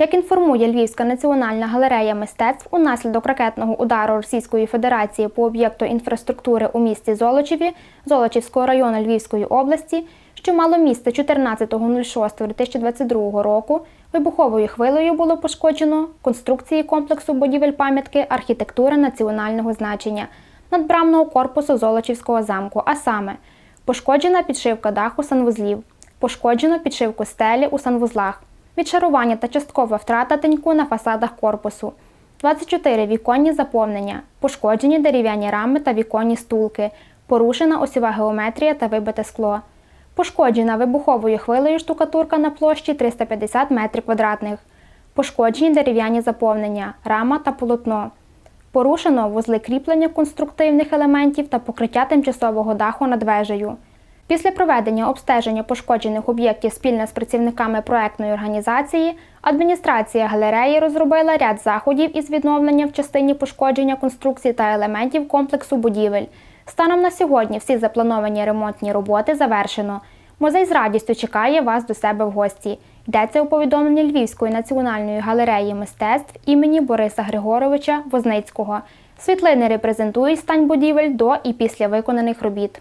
Як інформує Львівська національна галерея мистецтв, унаслідок ракетного удару Російської Федерації по об'єкту інфраструктури у місті Золочеві Золочівського району Львівської області, що мало місце 14.06.2022 року, вибуховою хвилею було пошкоджено конструкції комплексу будівель пам'ятки архітектури національного значення надбрамного корпусу Золочівського замку, а саме пошкоджена підшивка даху санвузлів, пошкоджено підшивку стелі у санвузлах, відшарування та часткова втрата теньку на фасадах корпусу, 24 віконні заповнення, пошкоджені дерев'яні рами та віконні стулки, порушена осьова геометрія та вибите скло. Пошкоджена вибуховою хвилею штукатурка на площі 350 метрів квадратних. Пошкоджені дерев'яні заповнення, рама та полотно. Порушено вузли кріплення конструктивних елементів та покриття тимчасового даху над вежею. Після проведення обстеження пошкоджених об'єктів спільно з працівниками проектної організації, адміністрація галереї розробила ряд заходів із відновлення в частині пошкодження конструкцій та елементів комплексу будівель. Станом на сьогодні всі заплановані ремонтні роботи завершено. Музей з радістю чекає вас до себе в гості. Йдеться у повідомленні Львівської національної галереї мистецтв імені Бориса Григоровича Возницького. Світлини репрезентують стан будівель до і після виконаних робіт.